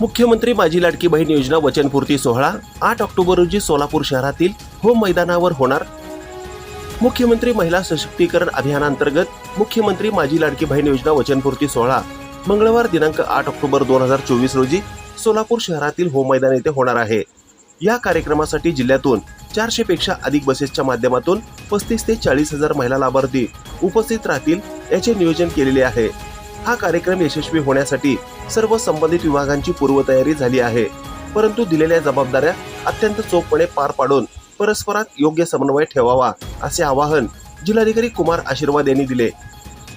मुख्यमंत्री माझी लाडकी बहीण योजना वचनपूर्ती सोहळा आठ ऑक्टोबर रोजी सोलापूर शहरातील होम मैदानावर होणार. मुख्यमंत्री महिला सशक्तीकरण अभियानांतर्गत मुख्यमंत्री माझी लाडकी बहीण योजना वचनपूर्ती सोहळा मंगळवार दिनांक आठ ऑक्टोबर दोन हजार चोवीस रोजी सोलापूर शहरातील होम मैदान येथे होणार आहे. या कार्यक्रमासाठी जिल्ह्यातून चारशे पेक्षा अधिक बसेसच्या माध्यमातून पस्तीस ते चाळीस हजार महिला लाभार्थी उपस्थित राहतील याचे नियोजन केलेले आहे. हा कार्यक्रम यशस्वी होण्यासाठी सर्व संबंधित विभागांची पूर्वतयारी झाली आहे. परंतु दिलेल्या जबाबदाऱ्या अत्यंत चोखपणे पार पाडून परस्परात योग्य समन्वय ठेवावा असे आवाहन जिल्हाधिकारी कुमार आशीर्वाद यांनी दिले.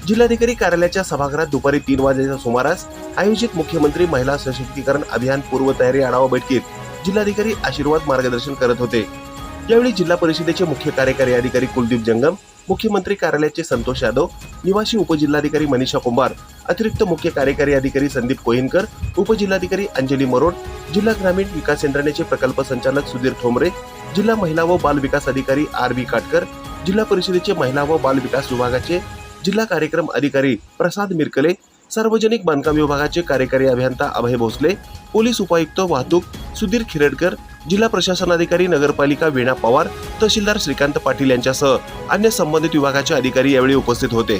जिल्हाधिकारी कार्यालयाच्या सभागृहात दुपारी तीन वाजेच्या सुमारास आयोजित मुख्यमंत्री महिला सशक्तीकरण अभियान पूर्वतयारी आढावा बैठकीत जिल्हाधिकारी आशीर्वाद मार्गदर्शन करत होते. यावेळी जिल्हा परिषदेचे मुख्य कार्यकारी अधिकारी कुलदीप जंगम मुख्यमंत्री कार्यालयाचे संतोष यादव निवासी उपजिल्हाधिकारी मनीषा कुंभार अतिरिक्त मुख्य कार्यकारी अधिकारी संदीप कोहिनकर उपजिल्हाधिकारी अंजली मरोड जिल्हा ग्रामीण विकास यंत्रणेचे प्रकल्प संचालक सुधीर ठोंबरे जिल्हा महिला व बाल विकास अधिकारी आर बी काटकर जिल्हा परिषदेचे महिला व बाल विकास विभागाचे जिल्हा कार्यक्रम अधिकारी प्रसाद मिरकले सार्वजनिक बांधकाम विभागाचे कार्यकारी अभियंता अभय भोसले पोलीस उपायुक्त वाहतूक सुधीर खिरडकर जिल्हा प्रशासनाधिकारी नगरपालिका वीणा पवार तहसीलदार श्रीकांत पाटील यांच्यासह अन्य संबंधित विभागाचे अधिकारी यावेळी उपस्थित होते.